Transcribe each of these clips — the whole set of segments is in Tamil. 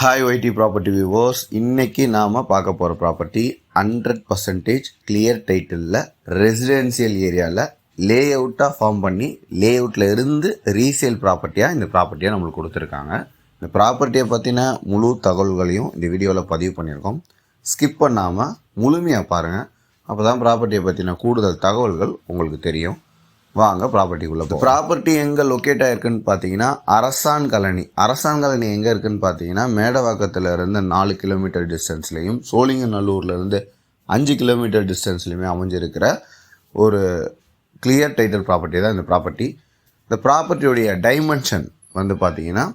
ஹாய் ஒய்டி ப்ராப்பர்ட்டி வியூவர்ஸ் இன்னைக்கு நாம் பார்க்க போகிற ப்ராப்பர்ட்டி ஹண்ட்ரட் பர்சன்டேஜ் கிளியர் டைட்டிலில் ரெசிடென்சியல் ஏரியாவில் லே அவுட்டாக ஃபார்ம் பண்ணி லே அவுட்டில் இருந்து ரீசேல் ப்ராப்பர்ட்டியாக இந்த ப்ராப்பர்ட்டியாக நம்மளுக்கு கொடுத்துருக்காங்க. இந்த ப்ராப்பர்ட்டியை பற்றின முழு தகவல்களையும் இந்த வீடியோவில் பதிவு பண்ணியிருக்கோம். ஸ்கிப் பண்ணாமல் முழுமையாக பாருங்கள் அப்போ தான் ப்ராப்பர்ட்டியை பற்றின கூடுதல் தகவல்கள் உங்களுக்கு தெரியும். வாங்க ப்ராப்பர்ட்டிக்குள்ளே போ ப்ராப்பர்ட்டி எங்கே லொக்கேட் ஆயிருக்குன்னு பார்த்தீங்கன்னா அரசான் கலனி அரசான் கலனி எங்கே இருக்குன்னு பார்த்தீங்கன்னா மேடவாக்கத்தில் இருந்து நாலு கிலோமீட்டர் டிஸ்டன்ஸ்லையும் சோழிங்கநல்லூர்ல இருந்து அஞ்சு கிலோமீட்டர் டிஸ்டன்ஸ்லையுமே அமைஞ்சிருக்கிற ஒரு கிளியர் டைட்டில் ப்ராப்பர்ட்டி தான் இந்த ப்ராப்பர்ட்டி இந்த ப்ராப்பர்ட்டியோடைய டைமென்ஷன் வந்து பார்த்தீங்கன்னா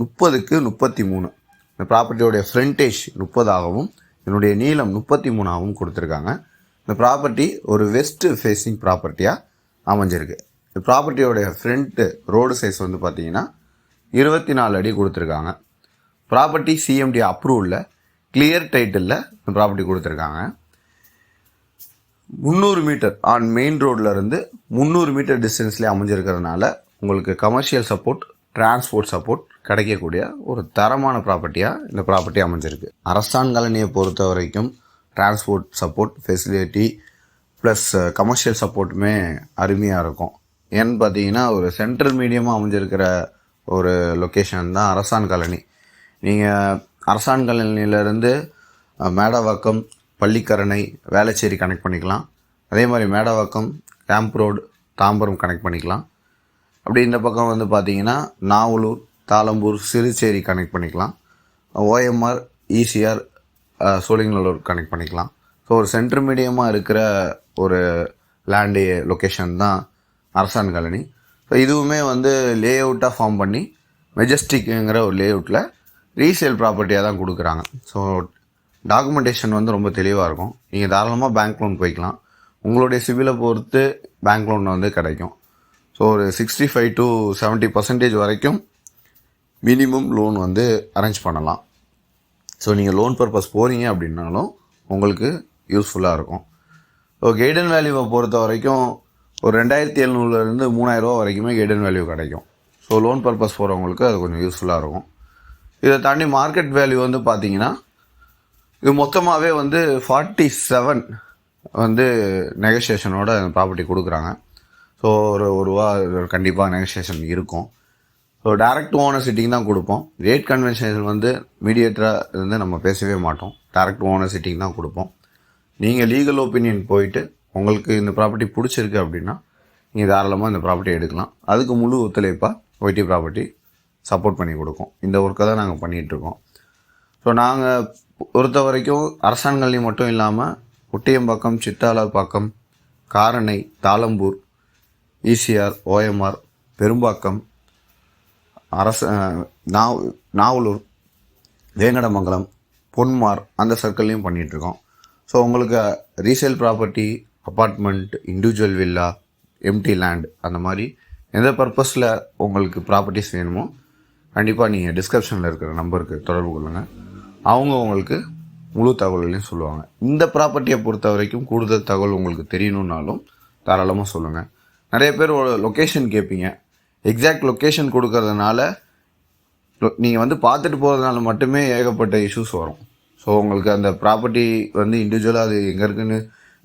முப்பதுக்கு முப்பத்தி மூணு. இந்த ப்ராப்பர்ட்டியோடைய ஃப்ரண்டேஜ் முப்பதாகவும் இதனுடைய நீளம் முப்பத்தி மூணாகவும் கொடுத்துருக்காங்க. இந்த ப்ராப்பர்ட்டி ஒரு வெஸ்ட் ஃபேஸிங் ப்ராப்பர்ட்டியாக அமைஞ்சிருக்கு. இந்த ப்ராப்பர்ட்டியோடைய ஃப்ரண்ட்டு ரோடு சைஸ் வந்து பார்த்தீங்கன்னா இருபத்தி நாலு அடி கொடுத்துருக்காங்க. ப்ராப்பர்ட்டி சிஎம்டி அப்ரூவலில் கிளியர் டைட்டிலில் இந்த ப்ராப்பர்ட்டி கொடுத்துருக்காங்க. முந்நூறு மீட்டர் ஆன் மெயின் ரோட்லேருந்து முந்நூறு மீட்டர் டிஸ்டன்ஸ்லேயே அமைஞ்சிருக்கிறதுனால உங்களுக்கு கமர்ஷியல் சப்போர்ட் டிரான்ஸ்போர்ட் சப்போர்ட் கிடைக்கக்கூடிய ஒரு தரமான ப்ராப்பர்ட்டியாக இந்த ப்ராப்பர்ட்டி அமைஞ்சிருக்கு. அரசான் காலனியை பொறுத்த வரைக்கும் transport support facility plus commercial சப்போர்ட்டுமே அருமையாக இருக்கும். ஏன்னு பார்த்தீங்கன்னா ஒரு சென்ட்ரல் மீடியமாக அமைஞ்சிருக்கிற ஒரு லொக்கேஷன் தான் அரசான் காலனி. நீங்கள் அரசான் காலனியிலேருந்து மேடவாக்கம் பள்ளிக்கரணை வேளச்சேரி கனெக்ட் பண்ணிக்கலாம். அதே மாதிரி Medavakkam camp road Tambaram connect பண்ணிக்கலாம். அப்படி இந்த பக்கம் வந்து பார்த்தீங்கன்னா நாவலூர் தாளம்பூர் சிறுச்சேரி கனெக்ட் பண்ணிக்கலாம். ஓஎம்ஆர் ஈசிஆர் சோழிங்கநல்லூர் கனெக்ட் பண்ணிக்கலாம். ஸோ ஒரு சென்ட்ரு மீடியமாக இருக்கிற ஒரு லேண்டு லொக்கேஷன் தான் அரசான் காலனி. ஸோ இதுவுமே வந்து லே அவுட்டாக ஃபார்ம் பண்ணி மெஜஸ்டிக்குங்கிற ஒரு லே அவுட்டில் ரீசேல் ப்ராப்பர்ட்டியாக தான் கொடுக்குறாங்க. ஸோ டாக்குமெண்டேஷன் வந்து ரொம்ப தெளிவாக இருக்கும். நீங்கள் தாராளமாக பேங்க் லோன் போய்க்கலாம். உங்களுடைய சிவிலை பொறுத்து பேங்க் லோன் வந்து கிடைக்கும். ஸோ ஒரு sixty five to seventy percentage வரைக்கும் மினிமம் லோன் வந்து அரேஞ்ச் பண்ணலாம். ஸோ நீங்கள் லோன் பர்பஸ் போகிறீங்க அப்படின்னாலும் உங்களுக்கு யூஸ்ஃபுல்லாக இருக்கும். ஸோ கெய்டன் வேல்யூவை பொறுத்த வரைக்கும் ஒரு ரெண்டாயிரத்தி எழுநூறுலேருந்து மூணாயிரரூவா வரைக்குமே கெய்டன் வேல்யூ கிடைக்கும். ஸோ லோன் பர்பஸ் போகிறவங்களுக்கு அது கொஞ்சம் யூஸ்ஃபுல்லாக இருக்கும். இதை தாண்டி மார்க்கெட் வேல்யூ வந்து பார்த்தீங்கன்னா இது மொத்தமாகவே வந்து ஃபார்ட்டி செவன் வந்து நெகோசியேஷனோட ப்ராப்பர்ட்டி கொடுக்குறாங்க. ஸோ ஒரு ஒரு ரூபா கண்டிப்பாக நெகோசியேஷன் இருக்கும். ஸோ டேரக்ட் ஓனர் சிட்டிங் தான் கொடுப்போம். ரேட் கன்வென்ஷன் வந்து மீடியேட்டராக இருந்து நம்ம பேசவே மாட்டோம். டேரக்ட் ஓனர் சிட்டிங் தான் கொடுப்போம். நீங்கள் லீகல் ஒப்பீனியன் போயிட்டு உங்களுக்கு இந்த ப்ராப்பர்ட்டி பிடிச்சிருக்கு அப்படின்னா நீங்கள் தாராளமாக இந்த ப்ராப்பர்ட்டி எடுக்கலாம். அதுக்கு முழு ஒத்துழைப்பாக ஒய்டி ப்ராப்பர்ட்டி சப்போர்ட் பண்ணி கொடுக்கும். இந்த ஒர்க்கை தான் நாங்கள் பண்ணிகிட்ருக்கோம் ஸோ நாங்கள் பொறுத்த வரைக்கும் அரசாங்கங்கள்லையும் மட்டும் இல்லாமல் ஒட்டியம்பாக்கம் சித்தாலப்பாக்கம் காரணை தாளம்பூர் ஈசிஆர் ஓஎம்ஆர் பெரும்பாக்கம் அரச நாவ் நாவலூர் வேங்கடமங்கலம் பொன்மார் அந்த சர்க்கிள்லையும் பண்ணிகிட்ருக்கோம் ஸோ உங்களுக்கு resale property apartment individual villa empty land அந்த மாதிரி எந்த பர்பஸில் உங்களுக்கு ப்ராப்பர்ட்டிஸ் வேணுமோ கண்டிப்பாக நீங்கள் டிஸ்கிரிப்ஷனில் இருக்கிற நம்பருக்கு தொடர்பு கொள்ளுங்கள் அவங்க உங்களுக்கு முழு தகவல்களையும் சொல்லுவாங்க. இந்த ப்ராப்பர்ட்டியை பொறுத்த வரைக்கும் கூடுதல் தகவல் உங்களுக்கு தெரியணுன்னாலும் தாராளமாக சொல்லுங்கள் நிறைய பேர் லொக்கேஷன் கேட்பீங்க. எக்ஸாக்ட் லொக்கேஷன் கொடுக்கறதுனால நீங்கள் வந்து பார்த்துட்டு போகிறதுனால மட்டுமே ஏகப்பட்ட இஷ்யூஸ் வரும். ஸோ உங்களுக்கு அந்த ப்ராப்பர்ட்டி வந்து இண்டிவிஜுவலாக அது எங்கே இருக்குன்னு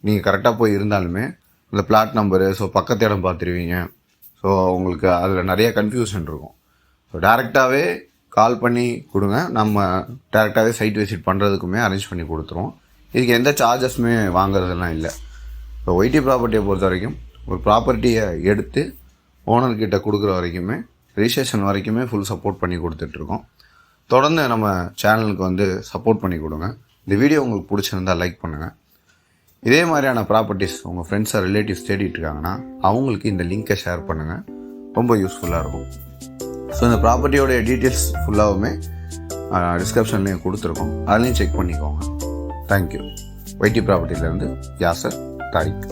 நீங்கள் கரெக்டாக போய் இருந்தாலுமே அந்த பிளாட் நம்பரு ஸோ பக்கத்து இடம் பார்த்துருவீங்க. ஸோ உங்களுக்கு அதில் நிறைய கன்ஃபியூஷன் இருக்கும். ஸோ டேரெக்டாகவே கால் பண்ணி கொடுங்க. நம்ம டேரெக்டாகவே சைட் விசிட் பண்ணுறதுக்குமே அரேஞ்ச் பண்ணி கொடுத்துருவோம். இதுக்கு எந்த சார்ஜஸுமே வாங்குறதெல்லாம் இல்லை. ஸோ ஒய்டி ப்ராப்பர்ட்டியை பொறுத்த வரைக்கும் ஒரு ப்ராப்பர்ட்டியை எடுத்து ஓனர்கிட்ட கொடுக்குற வரைக்குமே ரிஜிஸ்ட்ரேஷன் வரைக்குமே ஃபுல் சப்போர்ட் பண்ணி கொடுத்துட்ருக்கோம் தொடர்ந்து நம்ம சேனலுக்கு வந்து சப்போர்ட் பண்ணி கொடுங்க. இந்த வீடியோ உங்களுக்கு பிடிச்சிருந்தால் லைக் பண்ணுங்கள் இதே மாதிரியான ப்ராப்பர்ட்டிஸ் உங்கள் ஃப்ரெண்ட்ஸாக ரிலேட்டிவ்ஸ் தேடிட்டு இருக்காங்கன்னா அவங்களுக்கு இந்த லிங்க்கை ஷேர் பண்ணுங்கள் ரொம்ப யூஸ்ஃபுல்லாக இருக்கும். ஸோ இந்த ப்ராப்பர்ட்டியோடைய டீட்டெயில்ஸ் ஃபுல்லாகவுமே டிஸ்கிரிப்ஷன்லேயும் கொடுத்துருக்கோம். அதுலேயும் செக் பண்ணிக்கோங்க. தேங்க்யூ ஒய்டி ப்ராப்பர்ட்டிலேருந்து யாசர் தாரிக்.